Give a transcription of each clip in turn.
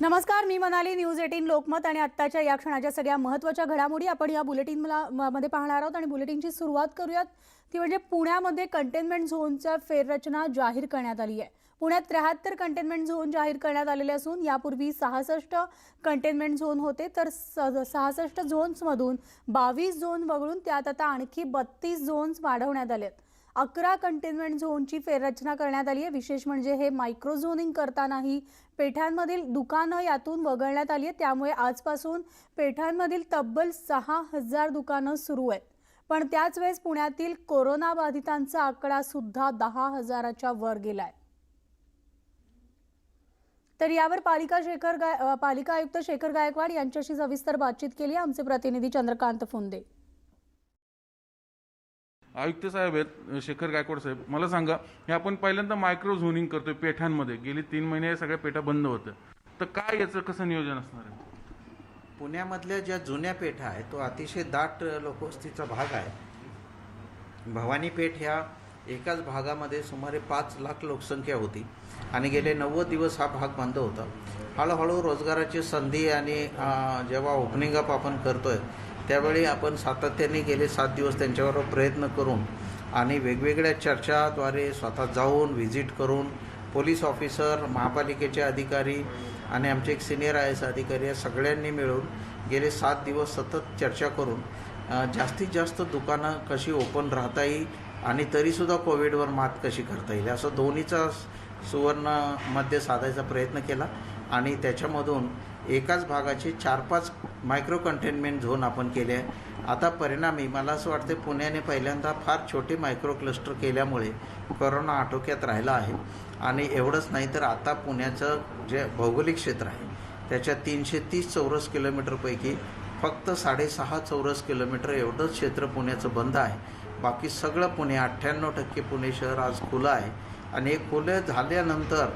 नमस्कार मी Manali news eighteen Lokmat आणि आत्ताच्या या क्षणाच्या सगळ्या महत्त्वाच्या घडामोडी आपण या बुलेटिन मला- म- मध्ये पाहणार आहोत आणि बुलेटिनची सुरुवात करूयात. ती म्हणजे पुण्यामध्ये कंटेनमेंट झोनच्या फेररचना जाहीर करण्यात आली आहे. पुण्यात त्र्याहत्तर कंटेनमेंट झोन जाहीर करण्यात आलेले असून यापूर्वी सहासष्ट कंटेनमेंट झोन होते. तर सहासष्ट झोन्समधून बावीस झोन वगळून त्यात आता आणखी बत्तीस झोन्स वाढवण्यात आले आहेत अकरा कंटेनमेंट झोनची फेररचना करण्यात आली आहे. विशेष म्हणजे हे मायक्रो झोनिंग करतानाही पेठांमधील दुकानं यातून वगळण्यात आली आहेत. त्यामुळे आजपासून पेठांमधील तब्बल सहा हजार दुकानं सुरू आहेत. पण त्याच वेळेस पुण्यातील कोरोनाबाधितांचा आकडा सुद्धा दहा हजाराच्या वर गेलाय. तर यावर पालिका शेखर गाय पालिका आयुक्त शेखर गायकवाड यांच्याशी सविस्तर बातचीत केली. आमचे प्रतिनिधी चंद्रकांत फुंदे. आयुक्त साहेब आहेत शेखर गायकवाड साहेब. मला सांगा हे आपण पहिल्यांदा मायक्रो झोनिंग करतोय पेठांमध्ये. गेली तीन महिने या सगळ्या पेठा बंद होत्या. तर काय याचं कसं नियोजन असणार आहे? पुण्यामधल्या ज्या जुन्या पेठा आहेत तो अतिशय दाट लोकवस्तीचा भाग आहे. भवानी पेठ ह्या एकाच भागामध्ये सुमारे पाच लाख लोकसंख्या होती आणि गेले नव्वद दिवस हा भाग बंद होता. हळूहळू रोजगाराची संधी आणि जेव्हा ओपनिंग अप आपण करतोय त्यावेळी आपण सातत्याने गेले सात दिवस त्यांच्याबरोबर प्रयत्न करून आणि वेगवेगळ्या चर्चाद्वारे स्वतः जाऊन व्हिजिट करून पोलीस ऑफिसर महापालिकेचे अधिकारी आणि आमचे एक सिनियर आय एस अधिकारी या सगळ्यांनी मिळून गेले सात दिवस सतत चर्चा करून जास्तीत जास्त दुकानं कशी ओपन राहता येईल आणि तरीसुद्धा कोविडवर मात कशी करता येईल असं दोन्हीचा सुवर्णमध्ये साधायचा प्रयत्न केला आणि त्याच्यामधून एकाच भागाचे चार पाच मायक्रो कंटेनमेंट झोन आपण केले आहे. आता परिणामी मला असं वाटते पुण्याने पहिल्यांदा फार छोटे मायक्रो क्लस्टर केल्यामुळे कोरोना आटोक्यात राहिला आहे. आणि एवढंच नाही तर आता पुण्याचं जे भौगोलिक क्षेत्र आहे त्याच्या तीनशे तीस चौरस किलोमीटरपैकी फक्त साडेसहा चौरस किलोमीटर एवढंच क्षेत्र पुण्याचं बंद आहे. बाकी सगळं पुणे अठ्ठ्याण्णव टक्के पुणे शहर आज खुलं आहे. आणि हे खुलं झाल्यानंतर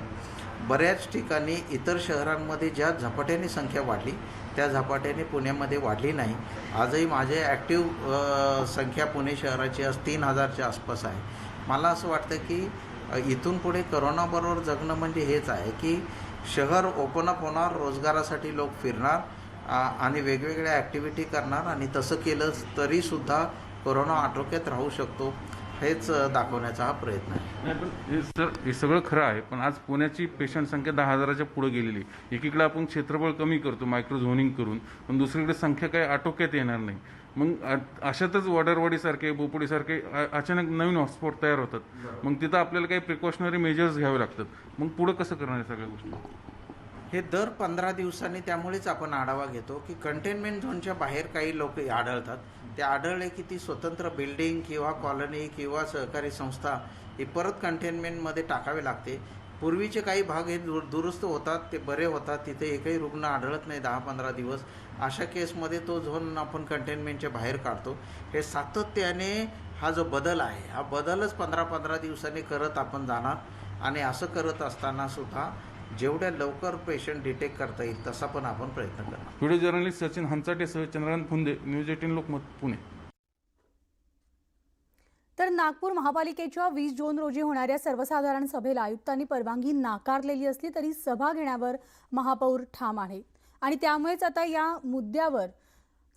बऱ्याच ठिकाणी इतर शहरांमध्ये ज्या झपाट्याने संख्या वाढली त्या झपाट्याने पुण्यामध्ये वाढली नाही. आजही माझे ॲक्टिव्ह संख्या पुणे शहराची आज तीन हजारच्या आसपास आहे. मला असं वाटतं की इथून पुढे करोनाबरोबर जगणं म्हणजे हेच आहे की शहर ओपन अप होणार रोजगारासाठी लोक फिरणार आणि वेगवेगळ्या ॲक्टिव्हिटी करणार आणि तसं केलं तरीसुद्धा करोना आटोक्यात राहू शकतो. हेच दाखवण्याचा हा प्रयत्न आहे. नाही पण हे सर हे सगळं खरं आहे पण आज पुण्याची पेशंट संख्या दहा हजाराच्या पुढे गेलेली. एकीकडे आपण क्षेत्रफळ कमी करतो मायक्रो झोनिंग करून पण दुसरीकडे संख्या काही आटोक्यात येणार नाही. मग अशातच वडरवाडीसारखे बोपोडीसारखे अचानक नवीन हॉटस्पॉट तयार होतात. मग तिथं आपल्याला काही प्रिकॉशनरी मेजर्स घ्यावे लागतात. मग पुढं कसं करणार सगळ्या गोष्टी? हे दर पंधरा दिवसांनी त्यामुळेच आपण आढावा घेतो की कंटेनमेंट झोनच्या बाहेर काही लोक आढळतात. ते आढळले की ती स्वतंत्र बिल्डिंग किंवा कॉलनी किंवा सहकारी संस्था ही परत कंटेनमेंटमध्ये टाकावे लागते. पूर्वीचे काही भाग हे दुर दुरुस्त होतात ते बरे होतात. तिथे एकही रुग्ण आढळत नाही दहा पंधरा दिवस. अशा केसमध्ये तो झोन आपण कंटेनमेंटच्या बाहेर काढतो. हे सातत्याने हा जो बदल आहे हा बदलच पंधरा पंधरा दिवसांनी करत आपण जाणार. आणि असं करत असताना सुद्धा जेवढ्या लवकर पेशंट डिटेक्ट करता येईल तसा पण आपण प्रयत्न करणार. व्हिडिओ जर्नलिस्ट सचिन हंचाटेसह चंद्रकांत फुंदे न्यूज एटीन लोकमत पुणे. तर नागपूर महापालिकेच्या वीस जून रोजी होणाऱ्या सर्वसाधारण सभेला आयुक्तांनी परवानगी नाकारलेली असली तरी सभा घेण्यावर महापौर ठाम आहे. आणि त्यामुळेच आता या मुद्द्यावर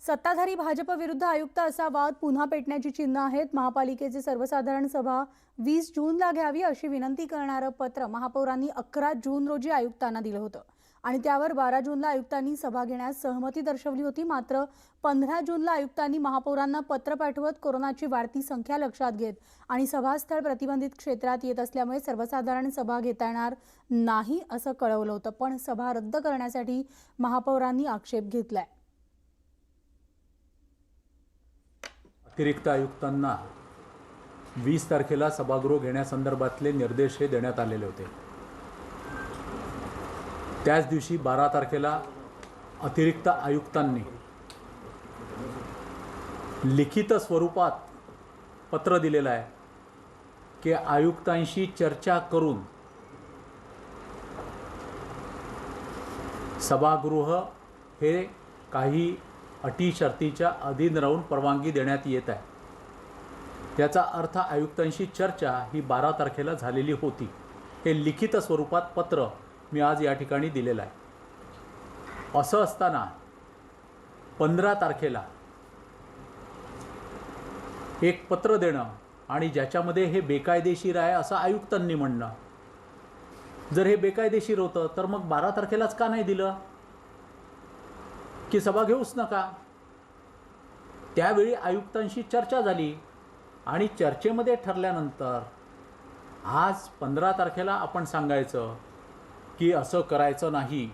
सत्ताधारी भाजप विरुद्ध आयुक्त असा वाद पुन्हा पेटण्याची चिन्ह आहेत. महापालिकेची सर्वसाधारण सभा वीस जूनला घ्यावी अशी विनंती करणारं पत्र महापौरांनी अकरा जून रोजी आयुक्तांना दिलं होतं. आणि त्यावर बारा जूनला आयुक्तांनी सभा घेण्यास सहमती दर्शवली होती. मात्र पंधरा जूनला आयुक्तांनी महापौरांना पत्र पाठवत कोरोनाची वाढती संख्या लक्षात घेत आणि सभास्थळ प्रतिबंधित क्षेत्रात येत असल्यामुळे सर्वसाधारण सभा घेता येणार नाही असं कळवलं होतं. पण सभा रद्द करण्यासाठी महापौरांनी आक्षेप घेतलाय. अतिरिक्त आयुक्तांना वीस तारखेला सभागृह घेण्यासंदर्भातले निर्देश हे देण्यात आलेले होते. त्याच दिवशी बारा तारखेला अतिरिक्त आयुक्तांनी लिखित स्वरूपात पत्र दिलेलं आहे की आयुक्तांशी चर्चा करून सभागृह हे काही अटी शर्तीच्या अधीन राहून परवानगी देण्यात येत आहे. याचा अर्थ आयुक्तांशी चर्चा ही बारा तारखेला झालेली होती. हे लिखित स्वरूपात पत्र मी आज या ठिकाणी दिलेलं आहे. असं असताना पंधरा तारखेला एक पत्र देणं आणि ज्याच्यामध्ये हे बेकायदेशीर आहे असं आयुक्तांनी म्हणणं. जर हे बेकायदेशीर होतं तर मग बारा तारखेलाच का नाही दिलं? की सभा घेऊच नका. त्यावेळी आयुक्तांशी चर्चा झाली आणि चर्चेमध्ये ठरल्यानंतर आज पंधरा तारखेला आपण सांगायचं की असं करायचं नाही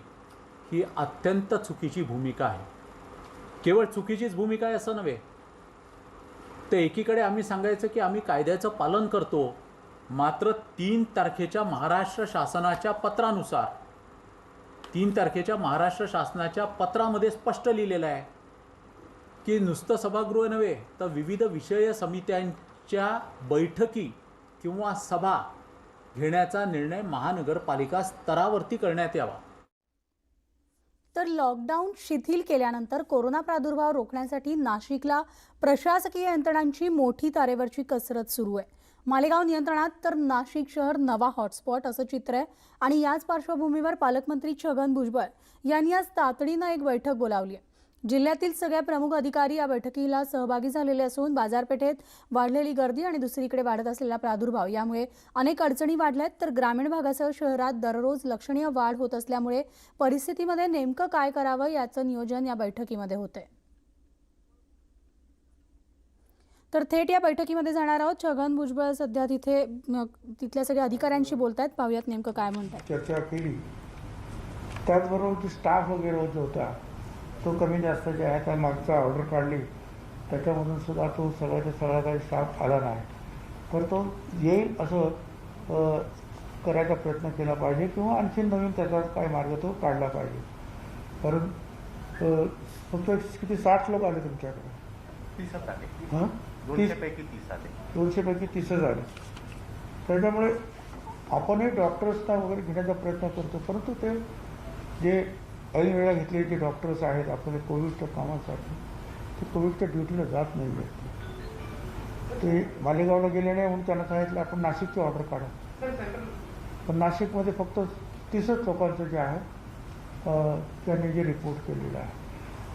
ही अत्यंत चुकीची भूमिका आहे. केवळ चुकीचीच भूमिका आहे असं नव्हे. तर एकीकडे आम्ही सांगायचं की आम्ही कायद्याचं पालन करतो मात्र तीन तारखेच्या महाराष्ट्र शासनाच्या पत्रानुसार तीन तारखेच्या महाराष्ट्र शासनाच्या पत्रामध्ये स्पष्ट लिहिलेलं आहे की नुसतं सभागृह नव्हे तर विविध विषय समित्यांच्या बैठकी किंवा सभा घेण्याचा निर्णय महानगरपालिका स्तरावरती करण्यात यावा. तर लॉकडाऊन शिथिल केल्यानंतर कोरोना प्रादुर्भाव रोखण्यासाठी नाशिकला प्रशासकीय यंत्रणांची मोठी तारेवरची कसरत सुरू आहे. मालेगाव नियंत्रणात तर नाशिक शहर नवा हॉटस्पॉट असं चित्र आहे. आणि याच पार्श्वभूमीवर पालकमंत्री छगन भुजबळ यांनी आज तातडीनं एक बैठक बोलावली आहे. जिल्ह्यातील सगळ्या प्रमुख अधिकारी या बैठकीला सहभागी झालेले असून बाजारपेठेत वाढलेली गर्दी आणि दुसरीकडे वाढत असलेला प्रादुर्भाव यामुळे अनेक अडचणी वाढल्या आहेत तर ग्रामीण भागासह शहरात दररोज लक्षणीय वाढ होत असल्यामुळे परिस्थितीमध्ये नेमकं काय करावं याचं नियोजन या बैठकीमध्ये होतंय. तर थेट या बैठकीमध्ये जाणार आहोत. छगन भुजबळ सध्या तिथे तिथल्या सगळ्या अधिकाऱ्यांशी बोलतायत. पाहूयात नेमकं काय म्हणतात चर्चा केली. त्याचबरोबर जो स्टाफ वगैरे जो होता तो कमी जास्त जे आहे त्या मागचा ऑर्डर काढली. त्याच्यामधून सुद्धा तो सगळ्याचा सगळा काही स्टाफ आला नाही. तर तो येईल असं करायचा प्रयत्न केला पाहिजे किंवा आणखी नवीन त्याचा काय मार्ग तो काढला पाहिजे. कारण फक्त किती साठ लोक आले तुमच्याकडे? हां? दोनशे पैकी तीस आले. दोनशेपैकी तीसच आले त्याच्यामुळे आपणही डॉक्टर्सना वगैरे घेण्याचा प्रयत्न करतो. परंतु ते जे ऐन वेळा घेतलेले जे डॉक्टर्स आहेत आपले कोविडच्या कामासाठी ते कोविडच्या ड्युटीला जात नाही आहेत ते मालेगावला गेले नाही म्हणून त्यांना सांगितलं आपण नाशिकची ऑर्डर काढा. पण नाशिकमध्ये फक्त तीसच लोकांचं जे आहे त्यांनी जे रिपोर्ट केलेलं आहे.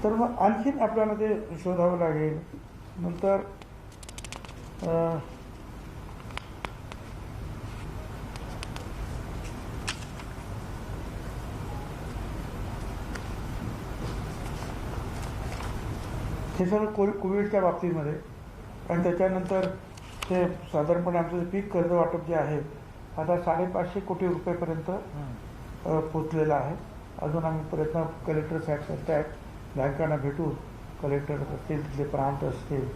तर मग आणखीन आपल्याला ते शोधावं लागेल. नंतर अं, हे सर्व कोवि कोविडच्या बाबतीमध्ये आणि त्याच्यानंतर ते साधारणपणे आमचं जे पीक कर्ज वाटप जे आहे आता साडेपाचशे कोटी रुपयेपर्यंत पोचलेलं आहे. अजून आम्ही प्रयत्न कलेक्टर साहेब करत आहेत. बँकांना भेटून कलेक्टर असतील तिथले प्रांत असतील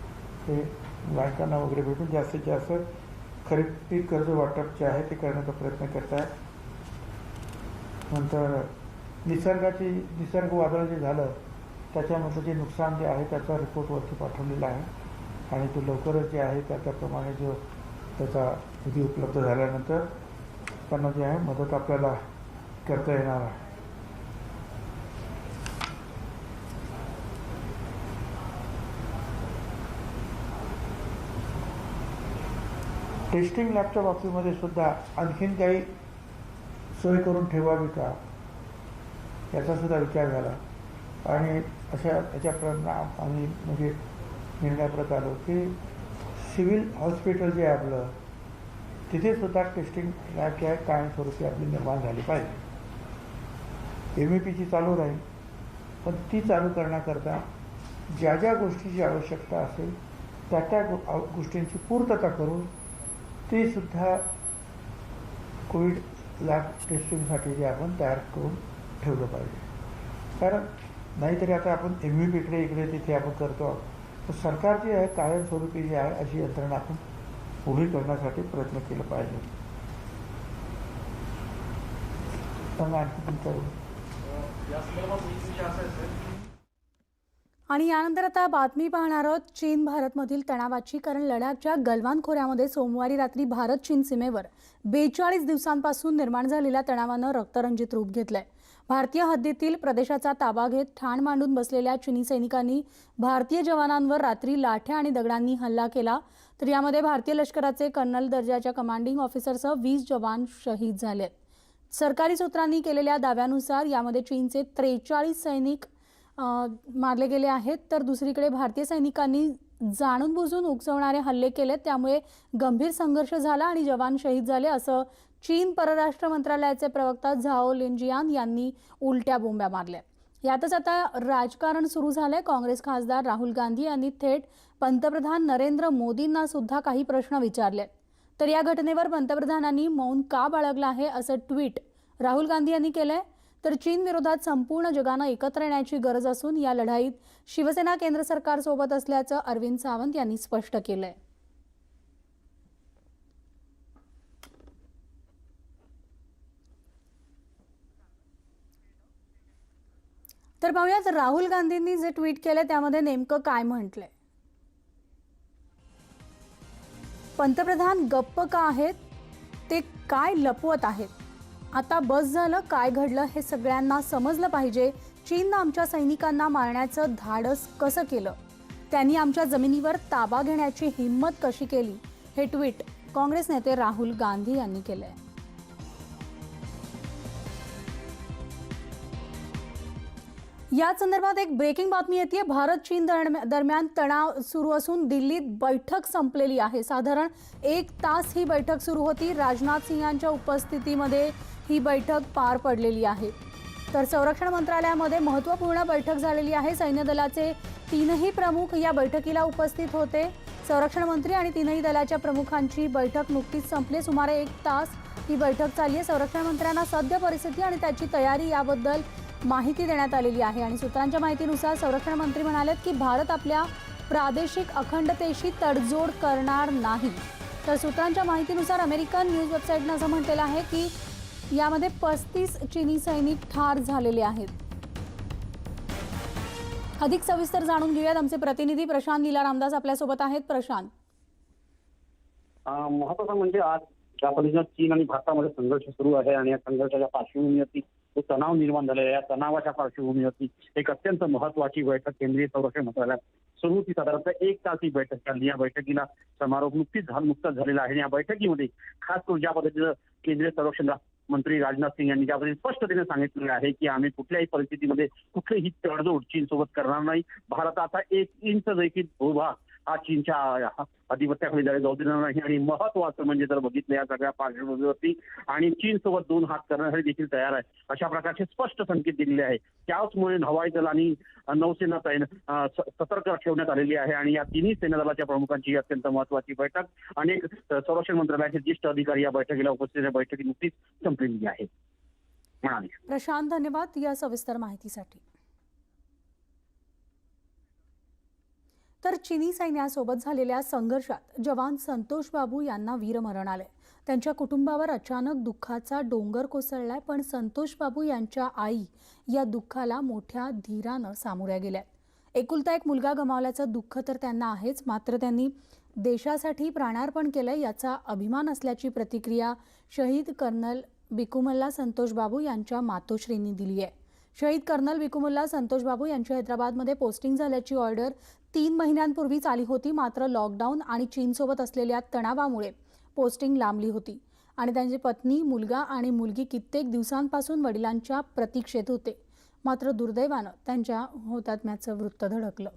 ते बँकांना वगैरे भेटून जास्तीत जास्त खरीप पीक कर्ज वाटप जे आहे ते करण्याचा प्रयत्न करत आहेत नंतर निसर्गाची निसर्ग वादळ जे झालं त्याच्यामधलं जे नुकसान जे आहे त्याचा रिपोर्ट वरती पाठवलेला आहे. आणि तो लवकरच जे आहे त्या त्याप्रमाणे जो त्याचा निधी उपलब्ध झाल्यानंतर त्यांना जे आहे मदत आपल्याला करता येणार आहे. टेस्टिंग लॅबच्या बाबतीमध्ये सुद्धा आणखीन काही सोय करून ठेवावी का? याचा सुद्धा विचार झाला. आणि अशा याच्यापर्यंत आम्ही म्हणजे निर्णयाप्रत आलो की सिव्हिल हॉस्पिटल जे आहे आपलं तिथे सुद्धा टेस्टिंग लॅब जे आहे कायमस्वरूपी आपली निर्माण झाली पाहिजे. एम ई पीची चालू राहील पण ती चालू करण्याकरता ज्या ज्या गोष्टीची आवश्यकता असेल त्या त्या गो गोष्टींची पूर्तता करून ते सुद्धा कोविड लॅब टेस्टिंगसाठी जे आपण तयार करून ठेवलं पाहिजे. कारण नाहीतरी आता आपण एम व्ही इकडे इकडे तिथे आपण करतो आहोत. तर सरकार जे आहे कायमस्वरूपी जे आहे अशी यंत्रणा आपण उभी करण्यासाठी प्रयत्न केला पाहिजे. सांगा आणखी तुमच्याकडून आणि यानंतर आता बातमी पाहणार आहोत. चीन भारतमधील तणावाची कारण लडाखच्या गलवान खोऱ्यामध्ये सोमवारी रात्री भारत चीन सीमेवर बेचाळीस दिवसांपासून निर्माण झालेल्या तणावानं रक्तरंजित रूप घेतलंय. भारतीय हद्दीतील प्रदेशाचा ताबा घेत ठाण मांडून बसलेल्या चिनी सैनिकांनी भारतीय जवानांवर रात्री लाठ्या आणि दगडांनी हल्ला केला. तर यामध्ये भारतीय लष्कराचे कर्नल दर्जाच्या कमांडिंग ऑफिसरसह वीस जवान शहीद झाले सरकारी सूत्रांनी केलेल्या दाव्यानुसार यामध्ये चीनचे त्रेचाळीस सैनिक मारले गेले आहेत. तर दुसरीकडे भारतीय सैनिकांनी जाणून बुजून उकसवणारे हल्ले केले त्यामुळे गंभीर संघर्ष झाला आणि जवान शहीद झाले असं चीन परराष्ट्र मंत्रालयाचे प्रवक्ता झाओ लिंजियान यांनी उलट्या बोंब्या मारल्या. यातच आता राजकारण सुरू झालंय. काँग्रेस खासदार राहुल गांधी यांनी थेट पंतप्रधान नरेंद्र मोदींना सुद्धा काही प्रश्न विचारले. तर या घटनेवर पंतप्रधानांनी मौन का बाळगलं आहे असं ट्विट राहुल गांधी यांनी केलंय? तर चीन विरोधात संपूर्ण जगानं एकत्र येण्याची गरज असून या लढाईत शिवसेना केंद्र सरकारसोबत असल्याचं अरविंद सावंत यांनी स्पष्ट केलंय. तर पाहूयात राहुल गांधींनी जे ट्विट केलं त्यामध्ये नेमकं काय म्हटलंय? पंतप्रधान गप्प का आहेत? ते काय लपवत आहेत? आता बस झालं काय घडलं हे सगळ्यांना समजलं पाहिजे. चीननं आमच्या सैनिकांना मारण्याचं धाडस कसं केलं? त्यांनी आमच्या जमिनीवर ताबा घेण्याची हिंमत कशी केली? हे ट्विट काँग्रेस नेते राहुल गांधी यांनी केलं आहे या संदर्भात एक ब्रेकिंग बातमी येते भारत चीन दरम्या- दरम्यान तणाव सुरू असून दिल्लीत बैठक संपलेली आहे. साधारण एक तास ही बैठक सुरू होती. राजनाथ सिंह यांच्या उपस्थितीमध्ये ही बैठक पार पडलेली आहे. तर संरक्षण मंत्रालयामध्ये महत्त्वपूर्ण बैठक झालेली आहे. सैन्य दलाचे तीनही प्रमुख या बैठकीला उपस्थित होते. संरक्षण मंत्री आणि तीनही दलाच्या प्रमुखांची बैठक नुकतीच संपली. सुमारे एक तास ही बैठक चालली आहे. संरक्षण मंत्र्यांना सद्य परिस्थिती आणि त्याची तयारी याबद्दल माहिती देण्यात आलेली आहे आणि सूत्रांच्या माहितीनुसार संरक्षण मंत्री म्हणालेत की भारत आपल्या प्रादेशिक अखंडतेशी तडजोड करणार नाही. तर सूत्रांच्या माहितीनुसार अमेरिकन न्यूज वेबसाईटनं असं म्हटलेलं आहे की यामध्ये पस्तीस चिनी सैनिक ठार झालेले आहेत. अधिक सविस्तर जाणून घेऊयात. आमचे प्रतिनिधी प्रशांत लीला रामदास आपल्यासोबत आहेत. प्रशांत. महत्वाचं म्हणजे आज ज्या पद्धतीनं चीन आणि भारतामध्ये संघर्ष सुरू आहे आणि या संघर्षाच्या पार्श्वभूमीवरती जो तणाव निर्माण झालेला आहे. या तणावाच्या पार्श्वभूमीवरती एक अत्यंत महत्वाची बैठक केंद्रीय संरक्षण मंत्रालयात सुरू होती. साधारणतः एक तास ही बैठक चालली. या बैठकीला समारोप नुकतीच झाला नुकताच झालेला आहे. आणि या बैठकीमध्ये खास करून ज्या पद्धतीनं केंद्रीय संरक्षण मंत्री राजनाथ सिंग यांनी ज्या स्पष्टतेने सांगितलेलं आहे की आम्ही कुठल्याही परिस्थितीमध्ये कुठलीही तडजोड चीन सोबत करणार नाही. भारत आता एक इंच देखील भूभाग हा चीनच्या अधिपत्याखाली जायला जाऊ देणार नाही आणि महत्वाचं म्हणजे जर बघितलं या सगळ्या पार्श्वभूमीवरती आणि चीन सोबत दोन हात करण्यासाठी देखील तयार आहे. अशा प्रकारचे स्पष्ट संकेत दिलेले आहे त्याचमुळे हवाई दल आणि नौसेना तैन सतर्क ठेवण्यात आलेली आहे आणि या तिन्ही सेना दलाच्या प्रमुखांची अत्यंत महत्वाची बैठक अनेक संरक्षण मंत्रालयाचे ज्येष्ठ अधिकारी या बैठकीला उपस्थित बैठकी नुकतीच संपलेली आहे. प्रशांत धन्यवाद या सविस्तर माहितीसाठी. तर चिनी सैन्यासोबत झालेल्या संघर्षात जवान संतोष बाबू यांना वीरमरण आले. त्यांच्या कुटुंबावर अचानक दुःखाचा डोंगर कोसळलाय पण संतोष बाबू यांच्या आई या दुःखाला मोठ्या धीरानं सामोऱ्या गेल्यात एकुलता एक मुलगा गमावल्याचं दुःख तर त्यांना आहेच मात्र त्यांनी देशासाठी प्राणार्पण केलं याचा अभिमान असल्याची प्रतिक्रिया शहीद कर्नल बिकुमल्ला संतोष बाबू यांच्या मातोश्रींनी दिली आहे शहीद कर्नल विकुमुल्ला संतोष बाबू यांची हैदराबादमध्ये पोस्टिंग झाल्याची ऑर्डर तीन महिन्यांपूर्वीच आली होती मात्र लॉकडाऊन आणि चीनसोबत असलेल्या तणावामुळे पोस्टिंग लांबली होती. आणि त्यांची पत्नी मुलगा आणि मुलगी कित्येक दिवसांपासून वडिलांच्या प्रतीक्षेत होते. मात्र दुर्दैवानं त्यांच्या हुतात्म्याचं वृत्त धडकलं.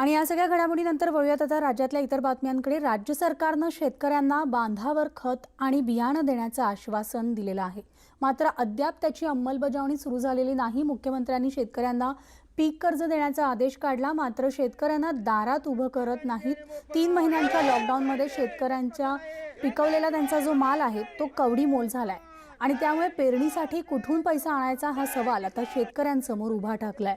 आणि या सगळ्या घडामोडीनंतर वळूयात आता राज्यातल्या इतर बातम्यांकडे. राज्य सरकारनं शेतकऱ्यांना बांधावर खत आणि बियाणं देण्याचं आश्वासन दिलेलं आहे. मात्र अद्याप त्याची अंमलबजावणी सुरू झालेली नाही. मुख्यमंत्र्यांनी शेतकऱ्यांना पीक कर्ज देण्याचा आदेश काढला. मात्र शेतकऱ्यांना दारात उभं करत नाहीत. तीन महिन्यांच्या लॉकडाऊनमध्ये शेतकऱ्यांच्या पिकवलेला त्यांचा जो माल आहे तो कवडी मोल झालाय. आणि त्यामुळे पेरणीसाठी कुठून पैसा आणायचा हा सवाल आता शेतकऱ्यांसमोर उभा ठाकलाय.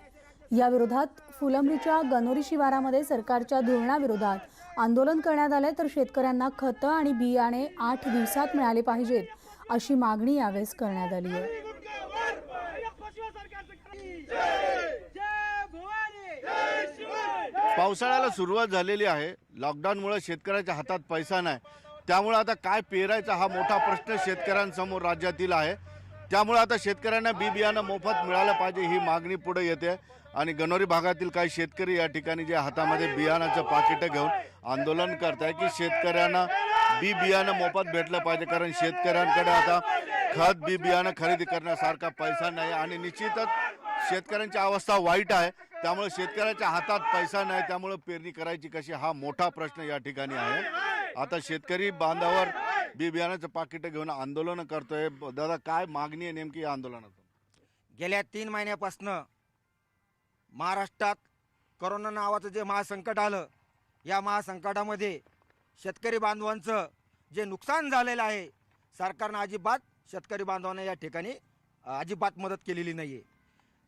या विरोधात फुलंब्रीच्या गणोरी शिवारामध्ये सरकारच्या धोरणाविरोधात आंदोलन करण्यात आलंय तर शेतकऱ्यांना खतं आणि बियाणे आठ दिवसात मिळाले पाहिजेत अशी मागणी यावेळेस करण्यात आली आहे. पावसाळ्याला सुरुवात झालेली आहे. लॉकडाऊनमुळे शेतकऱ्याच्या हातात पैसा नाही. त्यामुळे आता काय पेरायचा हा मोठा प्रश्न शेतकऱ्यांसमोर राज्यातील आहे. त्यामुळे आता शेतकऱ्यांना बी बियाणं मोफत मिळालं पाहिजे ही मागणी पुढे येते. आणि गणोरी भागातील काही शेतकरी या ठिकाणी जे हातामध्ये बियाणाचं पाकिटं घेऊन आंदोलन करत आहे की शेतकऱ्यांना बी बियाणं मोफत भेटलं पाहिजे कारण शेतकऱ्यांकडे आता खत बी बियाणं खरेदी करण्यासारखा पैसा नाही आणि निश्चितच शेतकऱ्यांची अवस्था वाईट आहे. त्यामुळे शेतकऱ्याच्या हातात पैसा नाही त्यामुळे पेरणी करायची कशी हा मोठा प्रश्न या ठिकाणी आहे. आता शेतकरी बांधावर बी बियाणाचं पाकिटं घेऊन आंदोलन करतोय. दादा काय मागणी आहे नेमकी या आंदोलनात गेल्या तीन महिन्यापासनं महाराष्ट्रात करोना नावाचं जे महासंकट आलं या महासंकटामध्ये शेतकरी बांधवांचं जे नुकसान झालेलं आहे सरकारनं अजिबात शेतकरी बांधवांना या ठिकाणी अजिबात मदत केलेली नाही आहे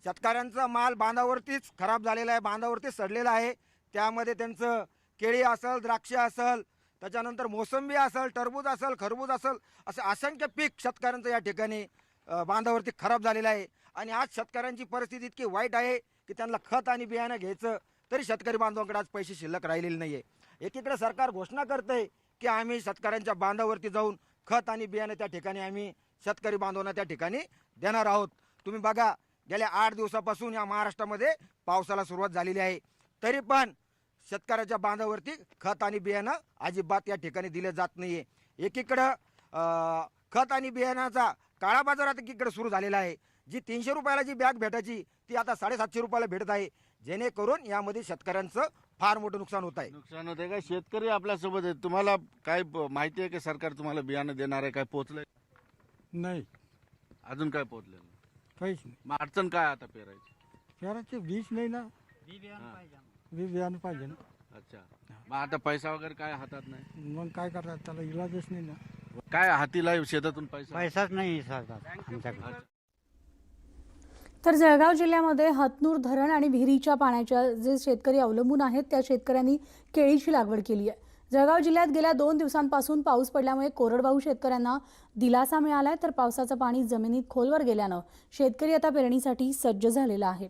शेतकऱ्यांचा माल बांधावरतीच खराब झालेला आहे बांधावरतीच सडलेला आहे. त्यामध्ये त्यांचं केळी असेल द्राक्षे असेल त्याच्यानंतर मोसंबी असेल टरबूज असेल खरबूज असेल असं असंख्य पीक शेतकऱ्यांचं या ठिकाणी बांधावरती खराब झालेलं आहे. आणि आज शेतकऱ्यांची परिस्थिती इतकी वाईट आहे की त्यांना खत आणि बियाणं घ्यायचं तरी शेतकरी बांधवांकडे आज पैसे शिल्लक राहिलेले नाही आहे एकीकडे सरकार घोषणा करतंय की आम्ही शेतकऱ्यांच्या बांधावरती जाऊन खत आणि बियाणं त्या ठिकाणी आम्ही शेतकरी बांधवांना त्या ठिकाणी देणार आहोत. तुम्ही बघा गेल्या आठ दिवसापासून या महाराष्ट्रामध्ये पावसाला सुरुवात झालेली आहे. तरी पण शेतकऱ्याच्या बांधावरती खत आणि बियाणं अजिबात या ठिकाणी दिले जात नाही आहे एकीकडं खत आणि बियाणाचा काळा बाजार आता एकीकडे सुरू झालेला आहे. जी तीनशे रुपयाला जी बॅग भेटायची ती आता साडेसातशे रुपयाला भेटत आहे. जेणेकरून यामध्ये शेतकऱ्यांचं फार मोठं नुकसान होत आहे. नुकसान होते का? शेतकरी आपल्यासोबत आहे तुम्हाला काय ब- माहिती आहे की सरकार तुम्हाला बियाणं देणार आहे काय पोहोचलंय नाही. अजून काय पोहोचलेलं नाही? काहीच नाही. मग अडचण काय आता पेरायची? शहराचे बीज नाही ना. बी बियाणं पाहिजे ना? अच्छा. मग आता पैसा वगैरे काय हातात नाही? मग काय करतात? त्याला इलाजच नाही ना. काय हातीला शेतातून पैसा? पैसाच नाही आमच्याकडे. तर जळगाव जिल्ह्यामध्ये हतनूर धरण आणि विहिरीच्या पाण्याच्या जे शेतकरी अवलंबून आहेत त्या शेतकऱ्यांनी केळीची लागवड केली आहे. जळगाव जिल्ह्यात गेल्या दोन दिवसांपासून पाऊस पडल्यामुळे कोरडवाहू शेतकऱ्यांना दिलासा मिळाला आहे तर पावसाचं पाणी जमिनीत खोलवर गेल्यानं शेतकरी आता पेरणीसाठी सज्ज झालेला आहे.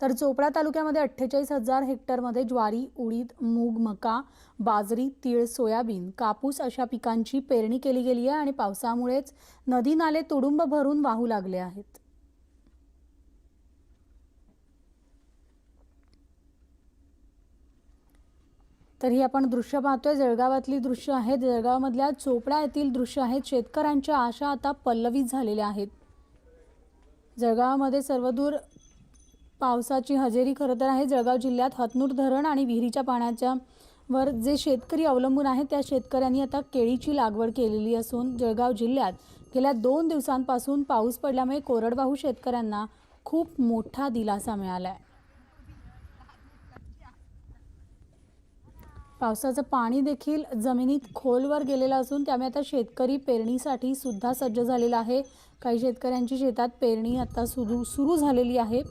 तर चोपडा तालुक्यामध्ये अठ्ठेचाळीस हजार हेक्टरमध्ये ज्वारी उडीद मूग मका बाजरी तीळ सोयाबीन कापूस अशा पिकांची पेरणी केली गेली आहे आणि पावसामुळेच नदी नाले तुडुंब भरून वाहू लागले आहेत. तर ही आपण दृश्य पाहतोय. जळगावातली दृश्य आहेत जळगावमधल्या चोपडा येथील दृश्य आहेत शेतकऱ्यांच्या आशा आता पल्लवित झालेल्या आहेत. जळगावामध्ये सर्वदूर पावसाची हजेरी खरं तर आहे. जळगाव जिल्ह्यात हतनूर धरण आणि विहिरीच्या पाण्याच्या वर जे शेतकरी अवलंबून आहेत त्या शेतकऱ्यांनी आता केळीची लागवड केलेली असून जळगाव जिल्ह्यात गेल्या दोन दिवसांपासून पाऊस पडल्यामुळे कोरडवाहू शेतकऱ्यांना खूप मोठा दिलासा मिळाला आहे पावसाचं पाणी देखील जमिनीत खोलवर गेलेलं असून त्यामुळे आता शेतकरी पेरणीसाठी सुद्धा सज्ज झालेला आहे. काही शेतकऱ्यांची शेतात पेरणी आता सुरू सुरू झालेली आहे.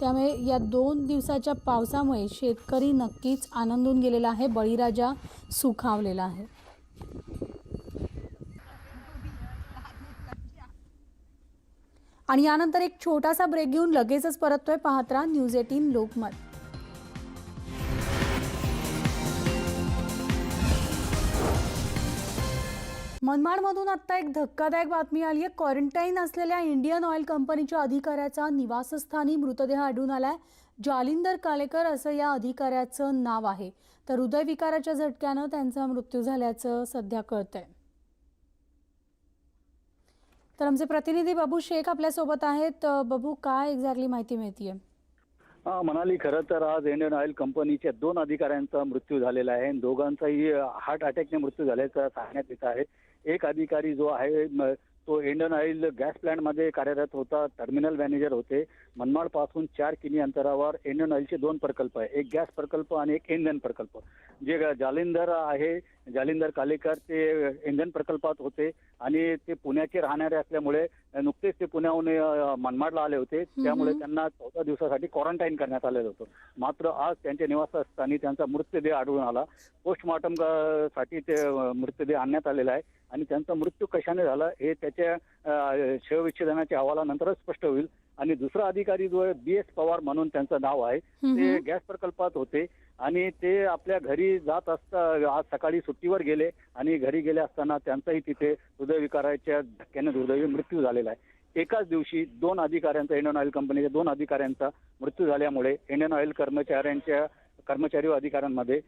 त्यामुळे या दोन दिवसाच्या पावसामुळे शेतकरी नक्कीच आनंदून गेलेला आहे बळीराजा सुखावलेला आहे. आणि यानंतर एक छोटासा ब्रेक घेऊन लगेचच परततोय पाहत राहा न्यूज एटीन लोकमत. मनमाडमधून आता एक धक्कादायक बातमी आली आहे. क्वारंटाईन असलेल्या इंडियन ऑइल कंपनीच्या अधिकाऱ्याचा निवासस्थानी मृतदेह आढळून आलाय. जालिंदर कालेकर असं या अधिकाऱ्याचं नाव आहे. तर हृदयविकाराच्या झटक्यानं त्यांचा मृत्यू झाल्याचं सध्या कळतंय. तर आमचे प्रतिनिधी बाबू शेख आपल्यासोबत आहेत. बाबू काय एक्झॅक्टली माहिती मिळतीये? हा म्हणाली खरं तर आज इंडियन ऑइल कंपनीच्या दोन अधिकाऱ्यांचा मृत्यू झालेला आहे. दोघांचाही हार्ट अटॅकने मृत्यू झाल्याचं सांगण्यात येत आहे. एक अधिकारी जो आहे म, तो इंडियन ऑइल गॅस प्लांटमध्ये कार्यरत होता टर्मिनल मॅनेजर होते. मनमाडपासून चार किमी अंतरावर इंडियन ऑइलचे दोन प्रकल्प आहे. एक गॅस प्रकल्प आणि एक इंधन प्रकल्प. जे जालिंदर आहे जालिंदर कालेकर ते इंधन प्रकल्पात होते आणि ते पुण्याचे राहणारे असल्यामुळे नुकतेच ते पुण्याहून मनमाडला आले होते. त्यामुळे त्यांना चौदा दिवसासाठी क्वारंटाईन करण्यात आलेलं होतं. मात्र आज त्यांच्या निवासस्थानी त्यांचा मृतदेह आढळून आला. पोस्टमॉर्टमसाठी ते मृतदेह आणण्यात आलेला आहे. आणि त्यांचा मृत्यू कशाने झाला हे त्याच्या शवविच्छेदनाच्या अहवालानंतरच स्पष्ट होईल. आणि दुसरा अधिकारी जो आहे बी एस पवार म्हणून त्यांचं नाव आहे ते गॅस प्रकल्पात होते. आणि ते आपल्या घरी जात असता आज सकाळी सुट्टीवर गेले आणि घरी गेले असताना त्यांचाही तिथे हृदयविकाराच्या धक्क्याने दुर्दैवी मृत्यू झालेला आहे. एकाच दिवशी दोन अधिकाऱ्यांचा इंडियन ऑइल कंपनीच्या दोन अधिकाऱ्यांचा मृत्यू झाल्यामुळे इंडियन ऑइल कर्मचाऱ्यांच्या कर्मचारी व अधिकाऱ्यांमध्ये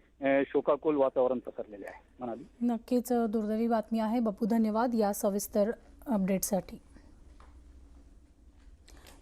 शोकाकुल वातावरण पसरलेले आहे. म्हणाली नक्कीच दुर्दैवी बातमी आहे. बप्पू धन्यवाद. या सविस्तर अपडेटसाठी.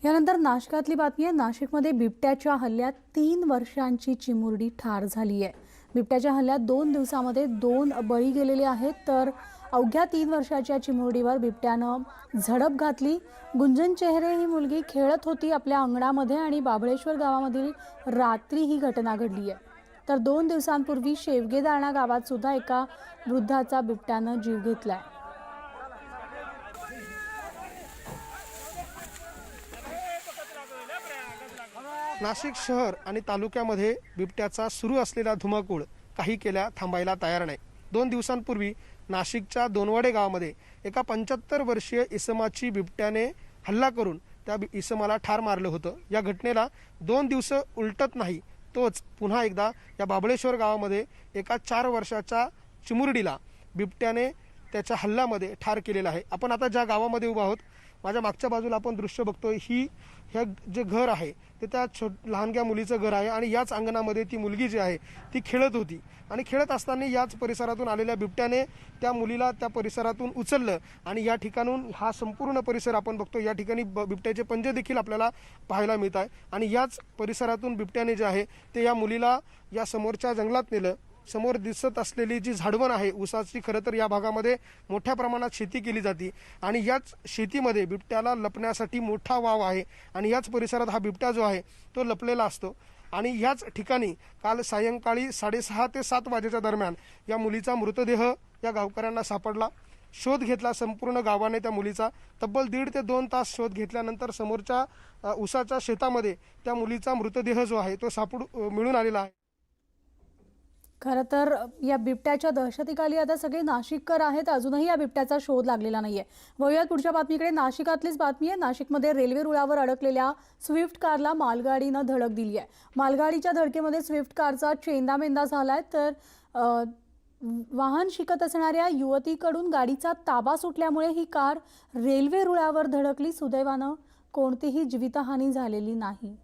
यानंतर नाशकातली बातमी आहे. नाशिकमध्ये बिबट्याच्या हल्ल्यात तीन वर्षांची चिमुरडी ठार झाली आहे. बिबट्याच्या हल्ल्यात दोन दिवसामध्ये दोन बळी गेलेले आहेत. तर अवघ्या तीन वर्षाच्या चिमुरडीवर बिबट्यानं झडप घातली. गुंजन चेहरे ही मुलगी खेळत होती आपल्या अंगणामध्ये आणि बाबळेश्वर गावामधील रात्री ही घटना घडली आहे. तर दोन दिवसांपूर्वी शेवगेदारणा गावात सुद्धा एका वृद्धाचा बिबट्यानं जीव घेतला आहे नाशिक शहर आणि तालुक्यामध्ये बिबट्याचा सुरू असलेला धुमाकूळ काही केल्या थांबायला तयार नाही. दोन दिवसांपूर्वी नाशिकच्या दोनवडे गावामध्ये एका पंच्याहत्तर वर्षीय इसमाची बिबट्याने हल्ला करून त्या बि- इसमाला ठार मारलं होतं. या घटनेला दोन दिवस उलटत नाही तोच पुन्हा एकदा या बाबळेश्वर गावामध्ये एका चार वर्षाच्या चिमुरडीला बिबट्याने त्याच्या हल्ल्यामध्ये ठार केलेला आहे. आपण आता ज्या गावामध्ये उभा आहोत माझ्या मागच्या बाजूला आपण दृश्य बघतोय. ही ह्या जे घर आहे ते त्या छो लहानग्या मुलीचं घर आहे आणि याच अंगणामध्ये ती मुलगी जी आहे ती खेळत होती. आणि खेळत असताना याच परिसरातून आलेल्या बिबट्याने त्या मुलीला त्या परिसरातून उचललं आणि या ठिकाणून हा संपूर्ण परिसर आपण बघतो या ठिकाणी ब बिबट्याचे पंजे देखील आपल्याला पाहायला मिळत आहे आणि याच परिसरातून बिबट्याने जे आहे ते या मुलीला या समोरच्या जंगलात नेलं. समोर दिसत असलेली जी झाडवण आहे ऊसाची खरं तर या भागामध्ये मोठ्या प्रमाणात शेती केली जाते. आणि याच शेतीमध्ये बिबट्याला लपण्यासाठी मोठा वाव आहे आणि याच परिसरात हा बिबट्या जो आहे तो लपलेला असतो. आणि याच ठिकाणी काल सायंकाळी साडेसहा ते सात वाजेच्या दरम्यान या मुलीचा मृतदेह या गावकऱ्यांना सापडला. शोध घेतला संपूर्ण गावाने त्या मुलीचा. तब्बल दीड ते दोन तास शोध घेतल्यानंतर समोरच्या उसाच्या ऊसाच्या शेतामध्ये त्या मुलीचा मृतदेह जो आहे तो सापड मिळून आलेला आहे. खरं तर या बिबट्याच्या दहशतीखाली आता सगळे नाशिककर आहेत. अजूनही या बिबट्याचा शोध लागलेला नाहीये. वळूयात पुढच्या बातमीकडे. नाशिकातलीच बातमी आहे. नाशिकमध्ये रेल्वे रुळावर अडकलेल्या स्विफ्ट कारला मालगाडीनं धडक दिली आहे मालगाडीच्या धडकेमध्ये स्विफ्ट कारचा चेंदामेंदा झालाय. तर वाहन शिकत असणाऱ्या युवतीकडून गाडीचा ताबा सुटल्यामुळे ही कार रेल्वे रुळावर धडकली. सुदैवानं कोणतीही जीवितहानी झालेली नाही.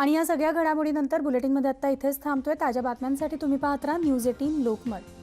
आणि या सगळ्या घडामोडीनंतर बुलेटिनमध्ये आत्ता इथेच थांबतोय ताज्या बातम्यांसाठी तुम्ही पाहत राहा न्यूज एटीन लोकमत.